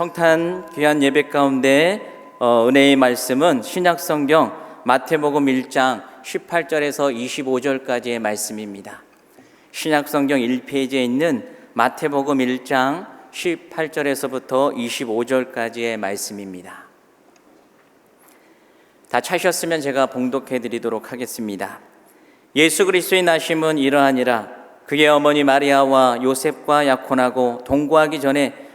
성탄 귀한 예배 가운데 어, 은혜의 말씀은 신약 성경 마태복음 1장 18절에서 25절까지의 말씀입니다. 신약 성경 1페이지에 있는 마태복음 1장 18절에서부터 25절까지의 말씀입니다. 다 차셨으면 제가 봉독해 드리도록 하겠습니다. 예수 그리스도의 나심은 이러하니라 그의 어머니 마리아와 요셉과 약혼하고 동거하기 전에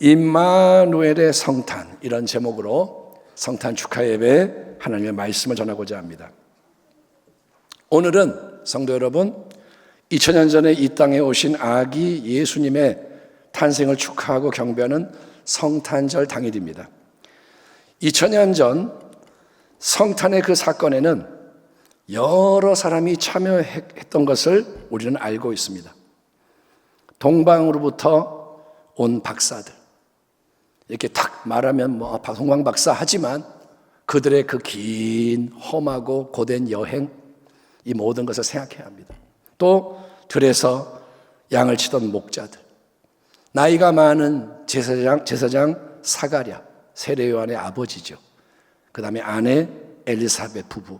임마누엘의 성탄 이런 제목으로 성탄 축하 예배 하나님의 말씀을 전하고자 합니다. 오늘은 성도 여러분 2000년 전에 이 땅에 오신 아기 예수님의 탄생을 축하하고 경배하는 성탄절 당일입니다. 2000년 전 성탄의 그 사건에는 여러 사람이 참여했던 것을 우리는 알고 있습니다. 동방으로부터 온 박사들. 이렇게 탁 말하면 뭐 동방 박사 하지만 그들의 그 긴 험하고 고된 여행 이 모든 것을 생각해야 합니다. 또 들에서 양을 치던 목자들. 나이가 많은 제사장 제사장 사가랴 세례 요한의 아버지죠. 그 다음에 아내 엘리사벳 부부.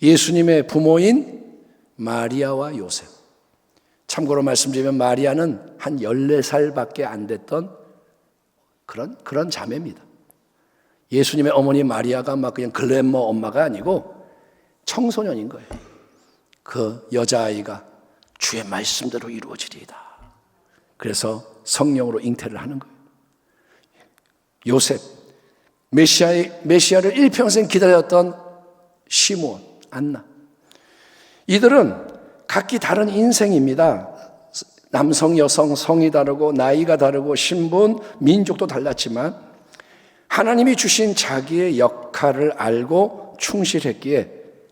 예수님의 부모인 마리아와 요셉. 참고로 말씀드리면 마리아는 한 14살밖에 안 됐던 그런, 그런 자매입니다. 예수님의 어머니 마리아가 막 그냥 글래머 엄마가 아니고 청소년인 거예요. 그 여자아이가 주의 말씀대로 이루어지리이다. 그래서 성령으로 잉태를 하는 거예요. 요셉, 메시아의, 메시아를 일평생 기다렸던 시몬, 안나. 이들은 각기 다른 인생입니다. 남성, 여성, 성이 다르고, 나이가 다르고, 신분, 민족도 달랐지만, 하나님이 주신 자기의 역할을 알고 충실했기에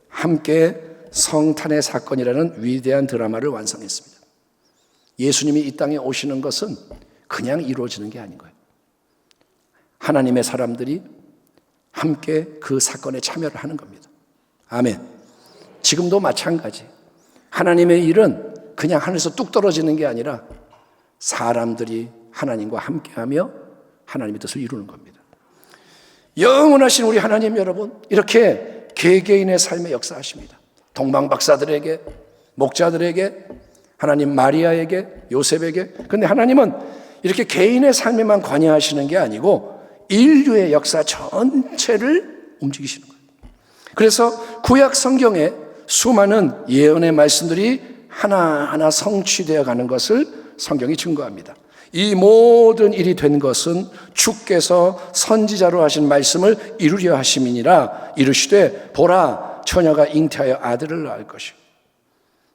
함께 성탄의 사건이라는 위대한 드라마를 완성했습니다. 예수님이 이 땅에 오시는 것은 그냥 이루어지는 게 아닌 거예요. 하나님의 사람들이 함께 그 사건에 참여를 하는 겁니다. 아멘. 지금도 마찬가지. 하나님의 일은 그냥 하늘에서 뚝 떨어지는 게 아니라 사람들이 하나님과 함께하며 하나님의 뜻을 이루는 겁니다. 영원하신 우리 하나님 여러분, 이렇게 개개인의 삶에 역사하십니다. 동방 박사들에게, 목자들에게, 하나님 마리아에게, 요셉에게. 근데 하나님은 이렇게 개인의 삶에만 관여하시는 게 아니고 인류의 역사 전체를 움직이시는 거예요. 그래서 구약 성경에 수많은 예언의 말씀들이 하나하나 성취되어 가는 것을 성경이 증거합니다. 이 모든 일이 된 것은 주께서 선지자로 하신 말씀을 이루려 하심이니라 이르시되 보라 처녀가 잉태하여 아들을 낳을 것이요.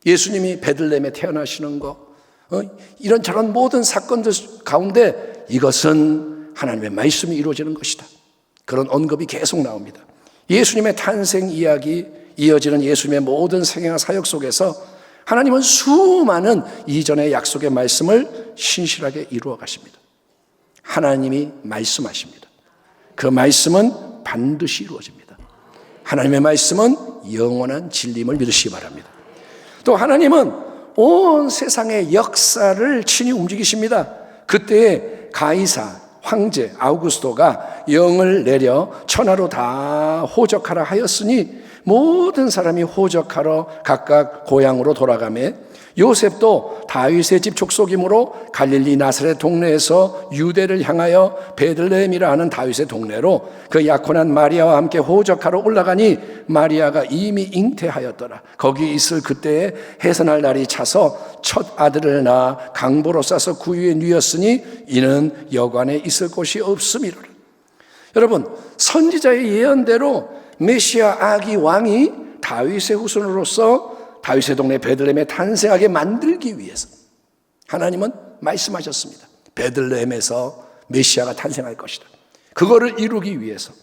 예수님이 베들렘에 태어나시는 거 어? 이런 저런 모든 사건들 가운데 이것은 하나님의 말씀이 이루어지는 것이다. 그런 언급이 계속 나옵니다. 예수님의 탄생 이야기 이어지는 예수님의 모든 생애와 사역 속에서 하나님은 수많은 이전의 약속의 말씀을 신실하게 이루어 가십니다. 하나님이 말씀하십니다. 그 말씀은 반드시 이루어집니다. 하나님의 말씀은 영원한 진림을 믿으시기 바랍니다. 또 하나님은 온 세상의 역사를 친히 움직이십니다. 그때 가이사 황제 아우구스토가 영을 내려 천하로 다 호적하라 하였으니 모든 사람이 호적하러 각각 고향으로 돌아가매 요셉도 다윗의 집 족속이므로 갈릴리 나사렛 동네에서 유대를 향하여 베들레헴이라 하는 다윗의 동네로 그 약혼한 마리아와 함께 호적하러 올라가니 마리아가 이미 잉태하였더라. 거기 있을 그때에 해산할 날이 차서 첫 아들을 낳아 강보로 싸서 구유에 누였으니 이는 여관에 있을 곳이 없음이로라. 여러분 선지자의 예언대로 메시아 아기 왕이 다윗의 후손으로서 다윗의 동네 베들레헴에 탄생하게 만들기 위해서 하나님은 말씀하셨습니다. 베들레헴에서 메시아가 탄생할 것이다. 그거를 이루기 위해서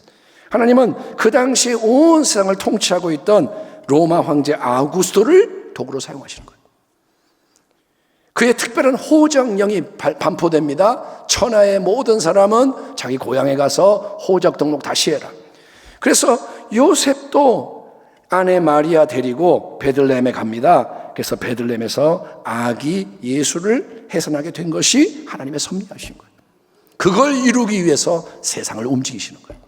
하나님은 그 당시에 온 세상을 통치하고 있던 로마 황제 아우구스토를 도구로 사용하시는 거예요. 그의 특별한 호적령이 발- 반포됩니다. 천하의 모든 사람은 자기 고향에 가서 호적 등록 다시 해라. 그래서 요셉도 아내 마리아 데리고 베들레헴에 갑니다. 그래서 베들레헴에서 아기 예수를 해산하게 된 것이 하나님의 섭리하신 거예요. 그걸 이루기 위해서 세상을 움직이시는 거예요.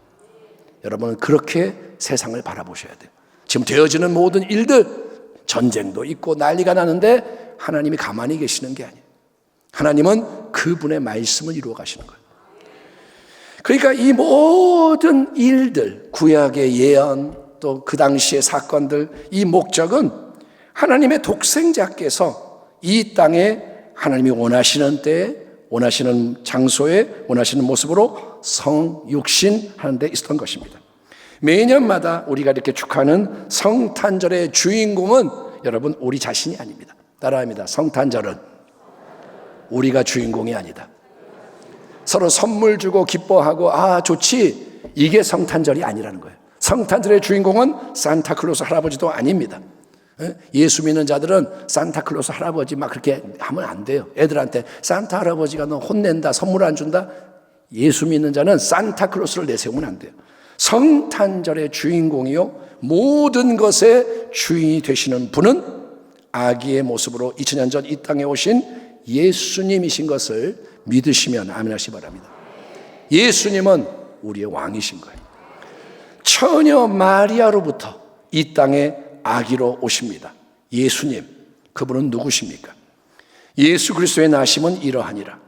여러분은 그렇게 세상을 바라보셔야 돼요. 지금 되어지는 모든 일들, 전쟁도 있고 난리가 나는데 하나님이 가만히 계시는 게 아니에요. 하나님은 그분의 말씀을 이루어 가시는 거예요. 그러니까 이 모든 일들, 구약의 예언, 또 그 당시의 사건들, 이 목적은 하나님의 독생자께서 이 땅에 하나님이 원하시는 때에, 원하시는 장소에, 원하시는 모습으로 성육신 하는 데 있었던 것입니다. 매년마다 우리가 이렇게 축하하는 성탄절의 주인공은 여러분 우리 자신이 아닙니다. 따라합니다. 성탄절은 우리가 주인공이 아니다. 서로 선물 주고 기뻐하고 아 좋지 이게 성탄절이 아니라는 거예요. 성탄절의 주인공은 산타클로스 할아버지도 아닙니다. 예? 예수 믿는 자들은 산타클로스 할아버지 막 그렇게 하면 안 돼요. 애들한테 산타 할아버지가 너 혼낸다, 선물 안 준다. 예수 믿는 자는 산타클로스를 내세우면 안 돼요. 성탄절의 주인공이요 모든 것의 주인이 되시는 분은 아기의 모습으로 2000년 전 이 땅에 오신 예수님이신 것을 믿으시면 아멘하시 기 바랍니다. 예수님은 우리의 왕이신 거예요. 처녀 마리아로부터 이 땅에 아기로 오십니다. 예수님, 그분은 누구십니까? 예수 그리스도의 나심은 이러하니라.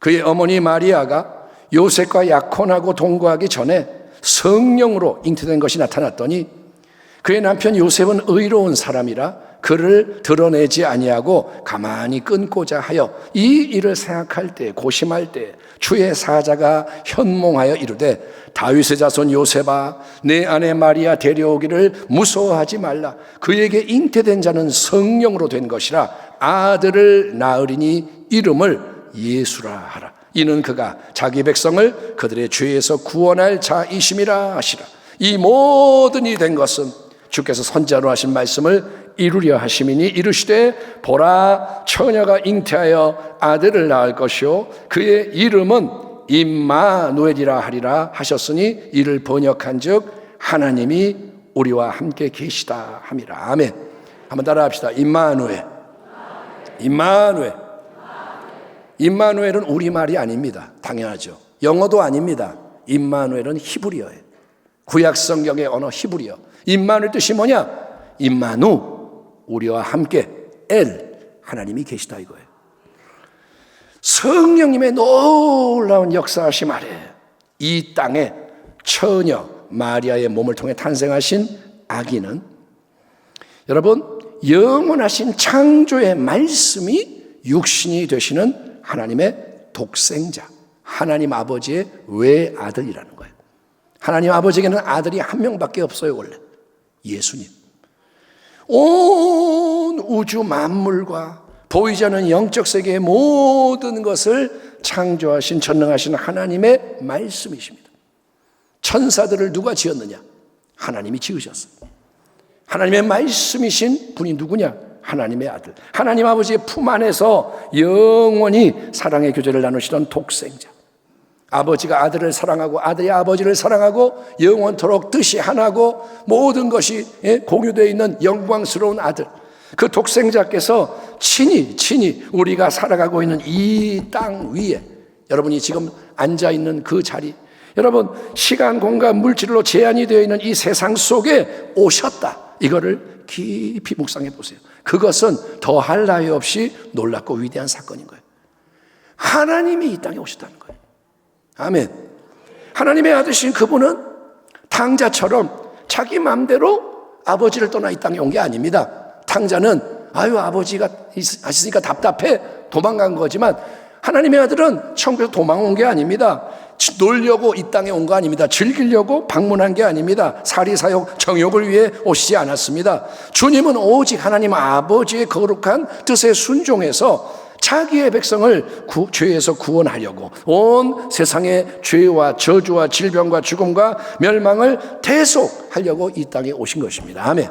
그의 어머니 마리아가 요셉과 약혼하고 동거하기 전에 성령으로 잉태된 것이 나타났더니 그의 남편 요셉은 의로운 사람이라 그를 드러내지 아니하고 가만히 끊고자 하여 이 일을 생각할 때 고심할 때 주의 사자가 현몽하여 이르되 다윗의 자손 요셉아 내 아내 마리아 데려오기를 무서워하지 말라. 그에게 잉태된 자는 성령으로 된 것이라. 아들을 낳으리니 이름을 예수라 하라. 이는 그가 자기 백성을 그들의 죄에서 구원할 자이심이라 하시라. 이 모든 일이 된 것은 주께서 선자로 하신 말씀을 이루려 하심이니 이르시되 보라 처녀가 잉태하여 아들을 낳을 것이요 그의 이름은 임마누엘이라 하리라 하셨으니 이를 번역한즉 하나님이 우리와 함께 계시다 함이라. 아멘. 한번 따라합시다. 임마누엘. 임마누엘. 임마누엘은 우리말이 아닙니다. 당연하죠. 영어도 아닙니다. 임마누엘은 히브리어예요. 구약 성경의 언어 히브리어. 임마누엘 뜻이 뭐냐? 임마누 우리와 함께 엘 하나님이 계시다 이거예요. 성령님의 놀라운 역사하심 아래 이 땅에 처녀 마리아의 몸을 통해 탄생하신 아기는 여러분 영원하신 창조의 말씀이 육신이 되시는 하나님의 독생자 하나님 아버지의 외아들이라는 거예요. 하나님 아버지에게는 아들이 한 명밖에 없어요 원래 예수님. 온 우주 만물과 보이지 않는 영적 세계의 모든 것을 창조하신 전능하신 하나님의 말씀이십니다. 천사들을 누가 지었느냐? 하나님이 지으셨어요. 하나님의 말씀이신 분이 누구냐? 하나님의 아들. 하나님 아버지의 품 안에서 영원히 사랑의 교제를 나누시던 독생자. 아버지가 아들을 사랑하고 아들이 아버지를 사랑하고 영원토록 뜻이 하나고 모든 것이 예, 공유되어 있는 영광스러운 아들. 그 독생자께서 친히 친히 우리가 살아가고 있는 이 땅 위에 여러분이 지금 앉아 있는 그 자리 여러분 시간 공간 물질로 제한이 되어 있는 이 세상 속에 오셨다. 이거를 깊이 묵상해 보세요. 그것은 더할 나위 없이 놀랍고 위대한 사건인 거예요. 하나님이 이 땅에 오셨다는 거예요. 아멘. 하나님의 아들신 그분은 탕자처럼 자기 마음대로 아버지를 떠나 이 땅에 온 게 아닙니다. 탕자는 아유 아버지가 있- 있으니까 답답해 도망간 거지만 하나님의 아들은 천국에서 도망 온 게 아닙니다. 지- 놀려고 이 땅에 온 거 아닙니다. 즐기려고 방문한 게 아닙니다. 사리사욕 정욕을 위해 오시지 않았습니다. 주님은 오직 하나님 아버지의 거룩한 뜻에 순종해서 자기의 백성을 구- 죄에서 구원하려고 온 세상의 죄와 저주와 질병과 죽음과 멸망을 대속하려고 이 땅에 오신 것입니다. 아멘.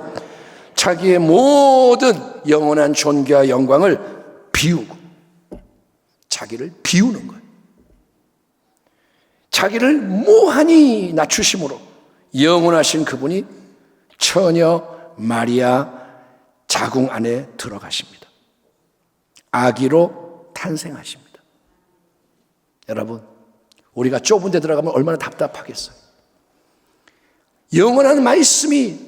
자기의 모든 영원한 존귀와 영광을 비우고 자기를 비우는 거예요. 자기를 무한히 낮추심으로 영원하신 그분이 처녀 마리아 자궁 안에 들어가십니다. 아기로 탄생하십니다. 여러분, 우리가 좁은 데 들어가면 얼마나 답답하겠어요. 영원한 말씀이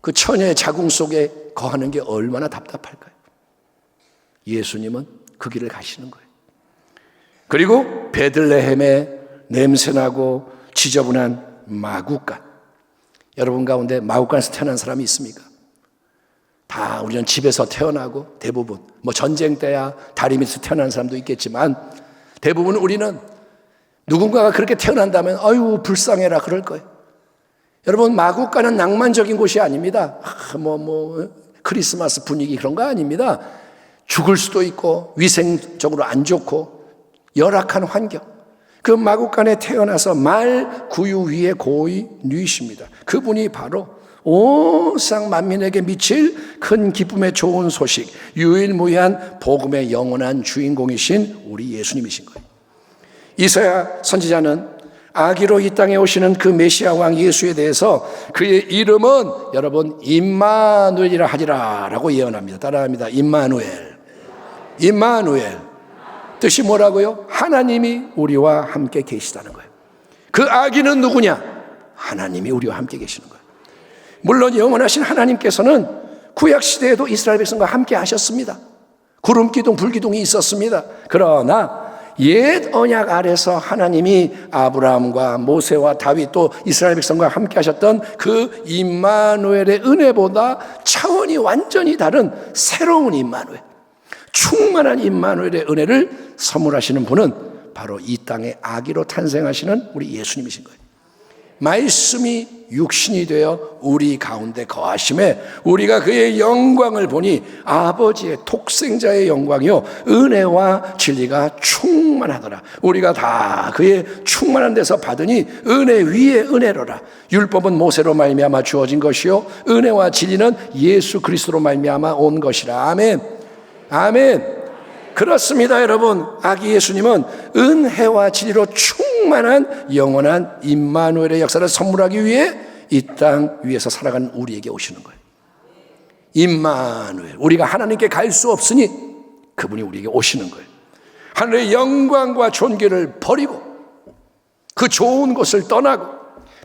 그 처녀의 자궁 속에 거하는 게 얼마나 답답할까요? 예수님은 그 길을 가시는 거예요. 그리고 베들레헴의 냄새나고 지저분한 마구간. 여러분 가운데 마구간에서 태어난 사람이 있습니까? 다 우리는 집에서 태어나고 대부분 뭐 전쟁 때야 다리 밑에서 태어난 사람도 있겠지만 대부분 우리는 누군가가 그렇게 태어난다면 아유 불쌍해라 그럴 거예요. 여러분 마구간은 낭만적인 곳이 아닙니다. 뭐뭐 뭐, 크리스마스 분위기 그런 거 아닙니다. 죽을 수도 있고 위생적으로 안 좋고 열악한 환경. 그 마구간에 태어나서 말 구유 위에 고이 누이십니다. 그분이 바로 온상 만민에게 미칠 큰 기쁨의 좋은 소식, 유일무이한 복음의 영원한 주인공이신 우리 예수님이신 거예요. 이사야 선지자는 아기로 이 땅에 오시는 그 메시아 왕 예수에 대해서 그의 이름은 여러분 임마누엘이라 하리라라고 예언합니다. 따라합니다. 임마누엘. 임마누엘. 뜻이 뭐라고요? 하나님이 우리와 함께 계시다는 거예요. 그 아기는 누구냐? 하나님이 우리와 함께 계시는 거예요. 물론 영원하신 하나님께서는 구약 시대에도 이스라엘 백성과 함께 하셨습니다. 구름 기둥, 불 기둥이 있었습니다. 그러나 옛 언약 아래서 하나님이 아브라함과 모세와 다윗 또 이스라엘 백성과 함께 하셨던 그 임마누엘의 은혜보다 차원이 완전히 다른 새로운 임마누엘, 충만한 임마누엘의 은혜를 선물하시는 분은 바로 이 땅에 아기로 탄생하시는 우리 예수님이신 거예요. 말씀이 육신이 되어 우리 가운데 거하심에 우리가 그의 영광을 보니 아버지의 독생자의 영광이요. 은혜와 진리가 충만하더라. 우리가 다 그의 충만한 데서 받으니 은혜 위에 은혜로라. 율법은 모세로 말미암아 주어진 것이요. 은혜와 진리는 예수 그리스도로 말미암아 온 것이라. 아멘. 아멘 그렇습니다, 여러분. 아기 예수님은 은혜와 진리로 충만한 영원한 임마누엘의 역사를 선물하기 위해 이 땅 위에서 살아가는 우리에게 오시는 거예요. 임마누엘. 우리가 하나님께 갈 수 없으니 그분이 우리에게 오시는 거예요. 하늘의 영광과 존귀를 버리고 그 좋은 곳을 떠나고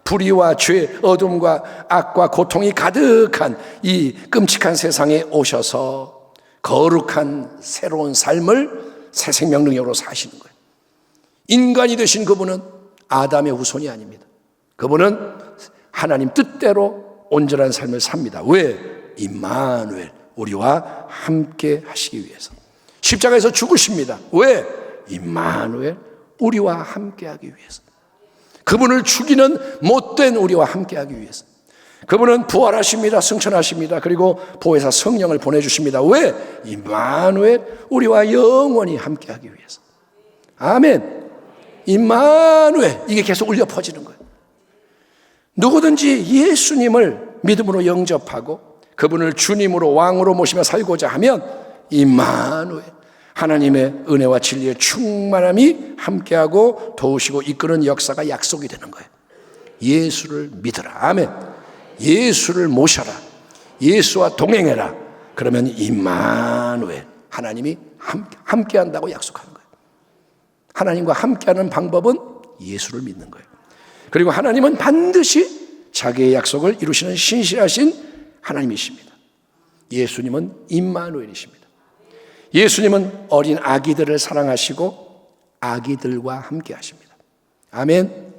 불의와 죄, 어둠과 악과 고통이 가득한 이 끔찍한 세상에 오셔서 거룩한 새로운 삶을 새 생명 능력으로 사시는 거예요. 인간이 되신 그분은 아담의 후손이 아닙니다. 그분은 하나님 뜻대로 온전한 삶을 삽니다. 왜? 임마누엘 우리와 함께 하시기 위해서. 십자가에서 죽으십니다. 왜? 임마누엘 우리와 함께 하기 위해서. 그분을 죽이는 못된 우리와 함께 하기 위해서. 그분은 부활하십니다. 승천하십니다. 그리고 보혜사 성령을 보내주십니다. 왜? 임마누엘 우리와 영원히 함께하기 위해서. 아멘. 임마누엘 이게 계속 울려 퍼지는 거예요. 누구든지 예수님을 믿음으로 영접하고 그분을 주님으로 왕으로 모시며 살고자 하면 임마누엘 하나님의 은혜와 진리의 충만함이 함께하고 도우시고 이끄는 역사가 약속이 되는 거예요. 예수를 믿어라. 아멘. 예수를 모셔라. 예수와 동행해라. 그러면 임마누엘 하나님이 함께 한다고 약속하는 거예요. 하나님과 함께하는 방법은 예수를 믿는 거예요. 그리고 하나님은 반드시 자기의 약속을 이루시는 신실하신 하나님이십니다. 예수님은 임마누엘이십니다. 예수님은 어린 아기들을 사랑하시고 아기들과 함께 하십니다. 아멘.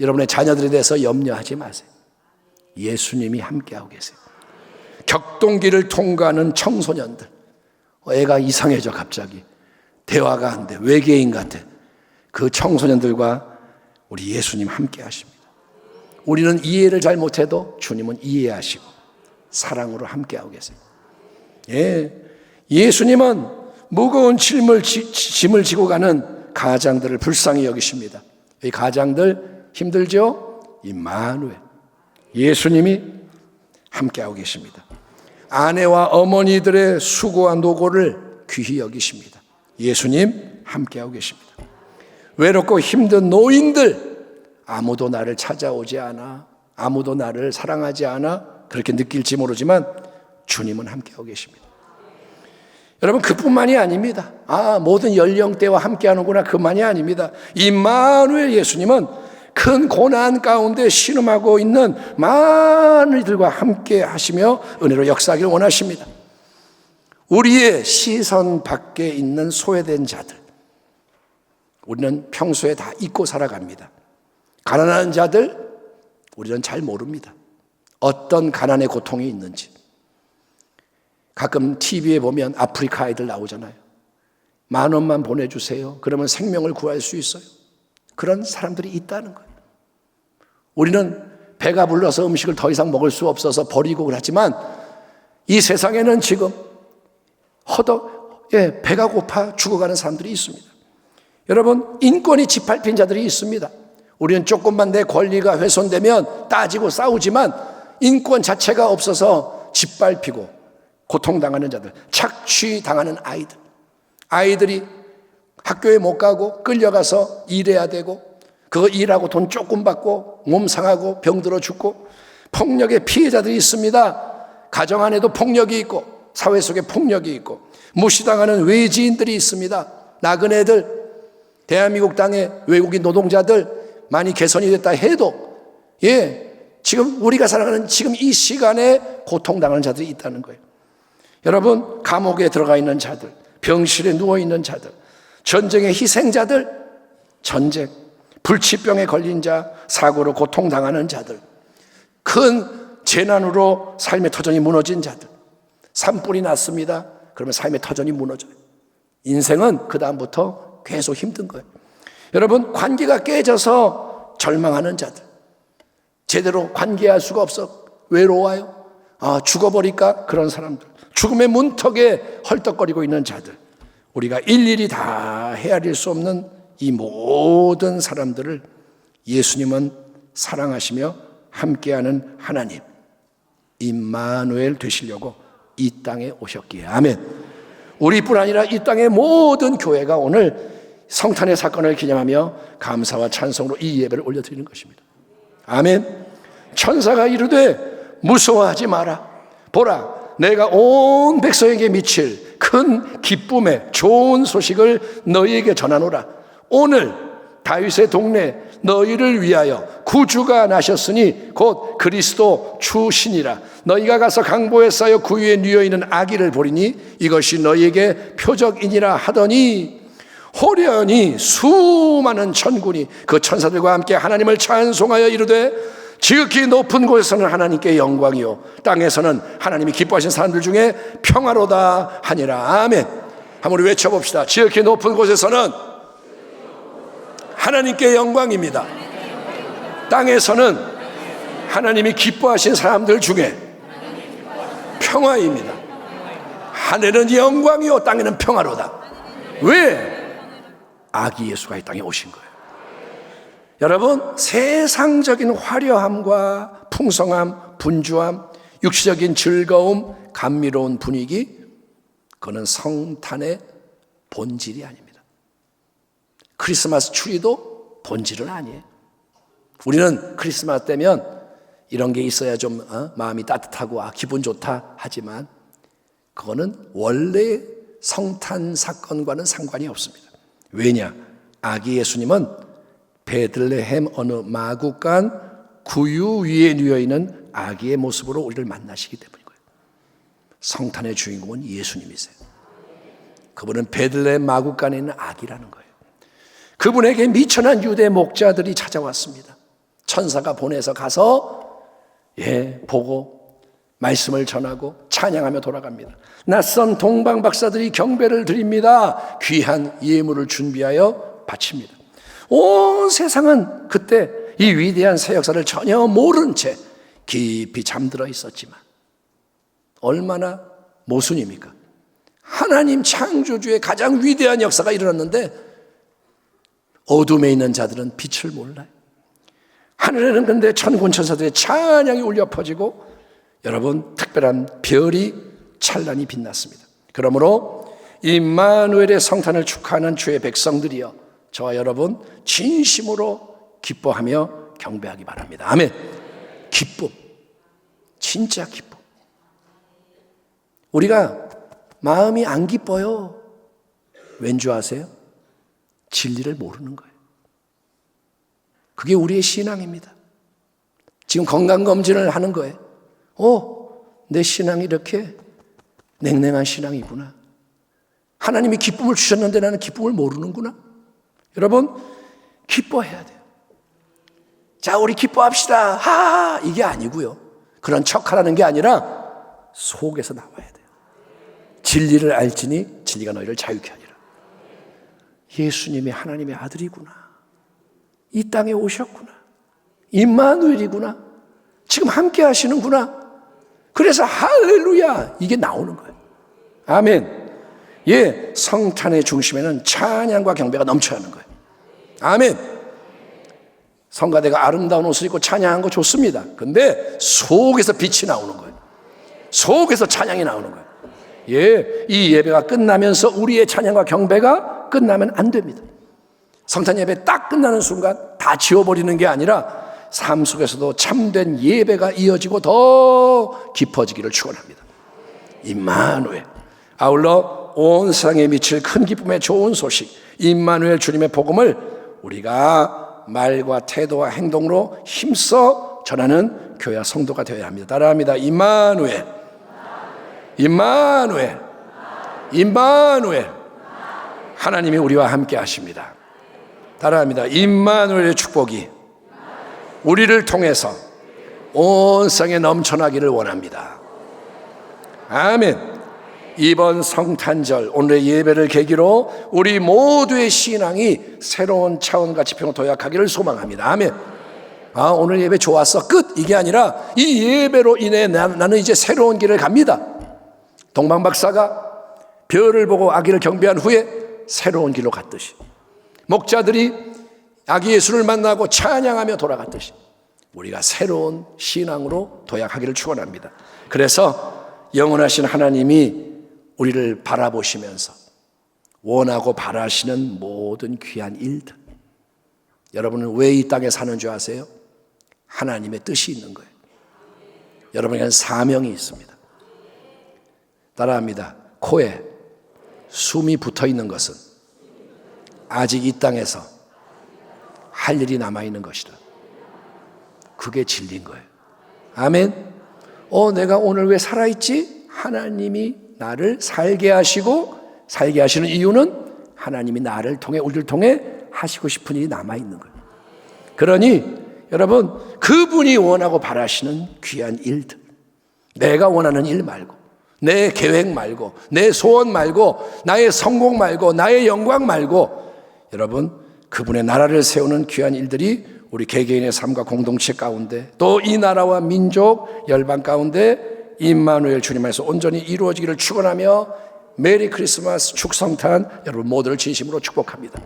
여러분의 자녀들에 대해서 염려하지 마세요. 예수님이 함께하고 계세요. 격동기를 통과하는 청소년들. 애가 이상해져, 갑자기. 대화가 안 돼. 외계인 같아. 그 청소년들과 우리 예수님 함께 하십니다. 우리는 이해를 잘 못해도 주님은 이해하시고 사랑으로 함께하고 계세요. 예. 예수님은 무거운 짐을, 지- 짐을 지고 가는 가장들을 불쌍히 여기십니다. 이 가장들 힘들죠? 임마누엘. 예수님이 함께하고 계십니다. 아내와 어머니들의 수고와 노고를 귀히 여기십니다. 예수님 함께하고 계십니다. 외롭고 힘든 노인들 아무도 나를 찾아오지 않아 아무도 나를 사랑하지 않아 그렇게 느낄지 모르지만 주님은 함께하고 계십니다. 여러분 그뿐만이 아닙니다. 아 모든 연령대와 함께하는구나 그만이 아닙니다. 임마누엘 예수님은 큰 고난 가운데 신음하고 있는 많은 이들과 함께 하시며 은혜로 역사하기를 원하십니다. 우리의 시선 밖에 있는 소외된 자들 우리는 평소에 다 잊고 살아갑니다. 가난한 자들 우리는 잘 모릅니다. 어떤 가난의 고통이 있는지. 가끔 TV에 보면 아프리카 아이들 나오잖아요. 만 원만 보내주세요. 그러면 생명을 구할 수 있어요. 그런 사람들이 있다는 거예요. 우리는 배가 불러서 음식을 더 이상 먹을 수 없어서 버리고 그러지만 이 세상에는 지금 허덕, 예, 배가 고파 죽어가는 사람들이 있습니다. 여러분, 인권이 짓밟힌 자들이 있습니다. 우리는 조금만 내 권리가 훼손되면 따지고 싸우지만 인권 자체가 없어서 짓밟히고 고통당하는 자들, 착취당하는 아이들. 아이들이 학교에 못 가고 끌려가서 일해야 되고 그거 일하고 돈 조금 받고 몸 상하고 병들어 죽고 폭력의 피해자들이 있습니다. 가정 안에도 폭력이 있고 사회 속에 폭력이 있고 무시당하는 외지인들이 있습니다. 나그네들 대한민국 땅에 외국인 노동자들 많이 개선이 됐다 해도 예 지금 우리가 살아가는 지금 이 시간에 고통당하는 자들이 있다는 거예요. 여러분 감옥에 들어가 있는 자들, 병실에 누워 있는 자들, 전쟁의 희생자들, 전쟁, 불치병에 걸린 자, 사고로 고통당하는 자들, 큰 재난으로 삶의 터전이 무너진 자들, 산불이 났습니다. 그러면 삶의 터전이 무너져요. 인생은 그 다음부터 계속 힘든 거예요. 여러분 관계가 깨져서 절망하는 자들, 제대로 관계할 수가 없어 외로워요. 아 죽어버릴까 그런 사람들, 죽음의 문턱에 헐떡거리고 있는 자들, 우리가 일일이 다 헤아릴 수 없는 이 모든 사람들을 예수님은 사랑하시며 함께하는 하나님, 임마누엘 되시려고 이 땅에 오셨기에 아멘. 우리뿐 아니라 이 땅의 모든 교회가 오늘 성탄의 사건을 기념하며 감사와 찬송으로 이 예배를 올려드리는 것입니다. 아멘. 천사가 이르되 무서워하지 마라. 보라, 내가 온 백성에게 미칠 큰 기쁨의 좋은 소식을 너희에게 전하노라. 오늘 다윗의 동네 너희를 위하여 구주가 나셨으니 곧 그리스도 주신이라. 너희가 가서 강보에 쌓여 구유에 누워 있는 아기를 보리니 이것이 너희에게 표적이니라 하더니 호련히 수많은 천군이 그 천사들과 함께 하나님을 찬송하여 이르되 지극히 높은 곳에서는 하나님께 영광이요. 땅에서는 하나님이 기뻐하신 사람들 중에 평화로다 하니라. 아멘. 한번 외쳐봅시다. 지극히 높은 곳에서는 하나님께 영광입니다. 땅에서는 하나님이 기뻐하신 사람들 중에 평화입니다. 하늘은 영광이요. 땅에는 평화로다. 왜? 아기 예수가 이 땅에 오신 거예요. 여러분, 세상적인 화려함과 풍성함, 분주함, 육시적인 즐거움, 감미로운 분위기, 그거는 성탄의 본질이 아닙니다. 크리스마스 추리도 본질은 아니에요. 우리는 크리스마스 때면 이런 게 있어야 좀 어? 마음이 따뜻하고 아, 기분 좋다 하지만 그거는 원래 성탄 사건과는 상관이 없습니다. 왜냐? 아기 예수님은 베들레헴 어느 마구간 구유 위에 누워 있는 아기의 모습으로 우리를 만나시기 때문인 거예요. 성탄의 주인공은 예수님이세요. 그분은 베들레 마국간에 있는 아기라는 거예요. 그분에게 미천한 유대 목자들이 찾아왔습니다. 천사가 보내서 가서 예 보고 말씀을 전하고 찬양하며 돌아갑니다. 낯선 동방 박사들이 경배를 드립니다. 귀한 예물을 준비하여 바칩니다. 온 세상은 그때 이 위대한 새 역사를 전혀 모른 채 깊이 잠들어 있었지만 얼마나 모순입니까? 하나님 창조주의 가장 위대한 역사가 일어났는데 어둠에 있는 자들은 빛을 몰라요. 하늘에는 근데 천군 천사들의 찬양이 울려 퍼지고 여러분 특별한 별이 찬란히 빛났습니다. 그러므로 임마누엘의 성탄을 축하하는 주의 백성들이여 저와 여러분 진심으로 기뻐하며 경배하기 바랍니다. 아멘. 기쁨. 진짜 기쁨. 우리가 마음이 안 기뻐요. 왠 줄 아세요? 진리를 모르는 거예요. 그게 우리의 신앙입니다. 지금 건강검진을 하는 거예요. 어, 내 신앙이 이렇게 냉랭한 신앙이구나. 하나님이 기쁨을 주셨는데 나는 기쁨을 모르는구나. 여러분, 기뻐해야 돼요. 자, 우리 기뻐합시다. 하! 이게 아니고요. 그런 척 하라는 게 아니라 속에서 나와야 돼요. 진리를 알지니 진리가 너희를 자유케 하리라. 예수님이 하나님의 아들이구나. 이 땅에 오셨구나. 임마누엘이구나. 지금 함께 하시는구나. 그래서 할렐루야 이게 나오는 거예요. 아멘. 예, 성탄의 중심에는 찬양과 경배가 넘쳐야 하는 거예요. 아멘. 성가대가 아름다운 옷을 입고 찬양한 거 좋습니다. 근데 속에서 빛이 나오는 거예요. 속에서 찬양이 나오는 거예요. 예, 이 예배가 끝나면서 우리의 찬양과 경배가 끝나면 안 됩니다. 성탄 예배 딱 끝나는 순간 다 지워버리는 게 아니라 삶 속에서도 참된 예배가 이어지고 더 깊어지기를 축원합니다. 임마누엘. 아울러 온 세상에 미칠 큰 기쁨의 좋은 소식 임마누엘 주님의 복음을 우리가 말과 태도와 행동으로 힘써 전하는 교회 성도가 되어야 합니다. 따라합니다. 임마누엘. 임마누엘. 임마누엘. 하나님이 우리와 함께 하십니다. 따라합니다. 임마누엘의 축복이 우리를 통해서 온 세상에 넘쳐나기를 원합니다. 아멘. 이번 성탄절 오늘의 예배를 계기로 우리 모두의 신앙이 새로운 차원과 지평을 도약하기를 소망합니다. 아멘. 아, 오늘 예배 좋았어. 끝. 이게 아니라 이 예배로 인해 나, 나는 이제 새로운 길을 갑니다. 동방 박사가 별을 보고 아기를 경배한 후에 새로운 길로 갔듯이 목자들이 아기 예수를 만나고 찬양하며 돌아갔듯이 우리가 새로운 신앙으로 도약하기를 축원합니다. 그래서 영원하신 하나님이 우리를 바라보시면서 원하고 바라시는 모든 귀한 일들 여러분은 왜 이 땅에 사는 줄 아세요? 하나님의 뜻이 있는 거예요. 여러분에게는 사명이 있습니다. 따라합니다. 코에 숨이 붙어 있는 것은 아직 이 땅에서 할 일이 남아 있는 것이다. 그게 진리인 거예요. 아멘. 어, 내가 오늘 왜 살아있지? 하나님이 나를 살게 하시고 살게 하시는 이유는 하나님이 나를 통해 우리를 통해 하시고 싶은 일이 남아 있는 거예요. 그러니 여러분 그분이 원하고 바라시는 귀한 일들 내가 원하는 일 말고 내 계획 말고 내 소원 말고 나의 성공 말고 나의 영광 말고 여러분 그분의 나라를 세우는 귀한 일들이 우리 개개인의 삶과 공동체 가운데 또 이 나라와 민족 열방 가운데 임마누엘 주님 안에서 온전히 이루어지기를 축원하며 메리 크리스마스 축성탄 여러분 모두를 진심으로 축복합니다.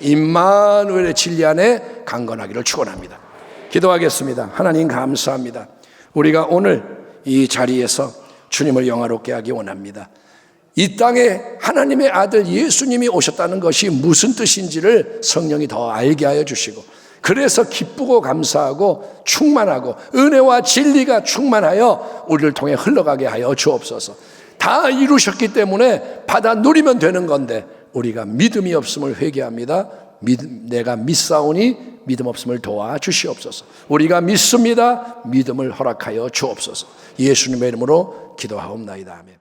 임마누엘의 진리 안에 강건하기를 축원합니다. 기도하겠습니다. 하나님 감사합니다. 우리가 오늘 이 자리에서 주님을 영화롭게 하기 원합니다. 이 땅에 하나님의 아들 예수님이 오셨다는 것이 무슨 뜻인지를 성령이 더 알게 하여 주시고 그래서 기쁘고 감사하고 충만하고 은혜와 진리가 충만하여 우리를 통해 흘러가게 하여 주옵소서. 다 이루셨기 때문에 받아 누리면 되는 건데 우리가 믿음이 없음을 회개합니다. 믿, 내가 믿사오니 믿음 없음을 도와 주시옵소서. 우리가 믿습니다. 믿음을 허락하여 주옵소서. 예수님의 이름으로 기도하옵나이다. 아멘.